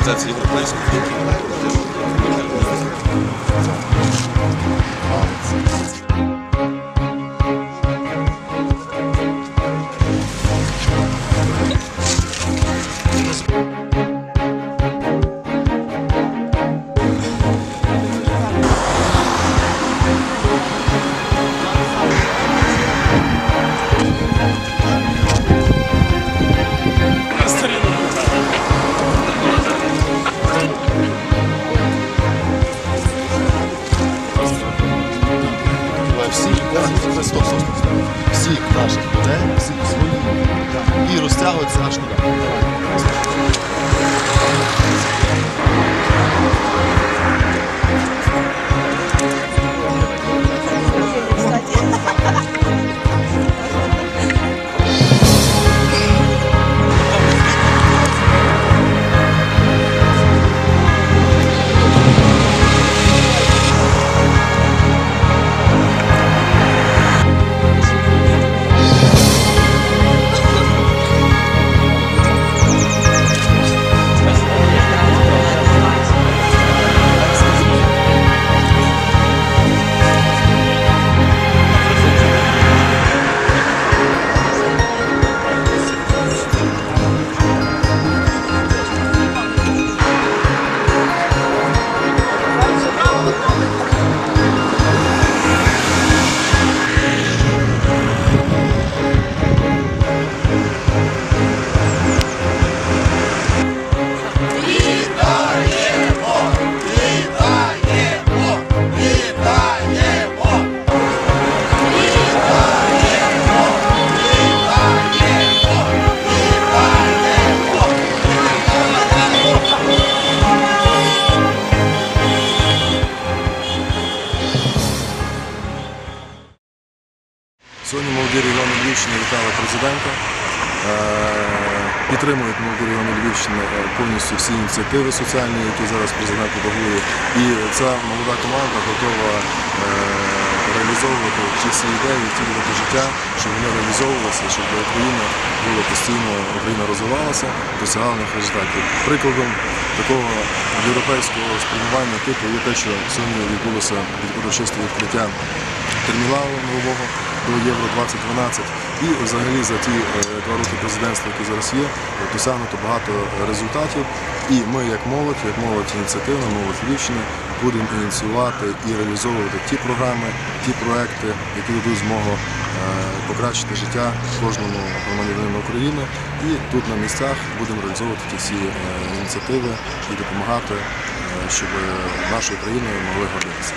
Організація європейської. music, the Dan. Сьогодні молоді регіони Львівщини вітали президента. Е, Підтримують молоді регіони Львівщини е, повністю всі ініціативи соціальні, які зараз президент пропагує. І ця молода команда готова е, реалізовувати ті всі ідеї, втілювати життя, щоб вони реалізовувалися, щоб Україна була постійно, Україна розвивалася, досягала нових результатів. Прикладом такого європейського спрямування типу є те, що сьогодні відбулося від урочисте відкриття терміналу нового до Євро 2012. І взагалі за ті е, два роки президентства, які зараз є, досягнуто багато результатів. І ми, як молодь, як молодь ініціативна, молодь Львівщини, будемо ініціювати і реалізовувати ті програми, ті проекти, які дадуть змогу е, покращити життя кожному громадянину України. І тут на місцях будемо реалізовувати ті всі е, ініціативи і допомагати, щоб нашою країною могли гордитися.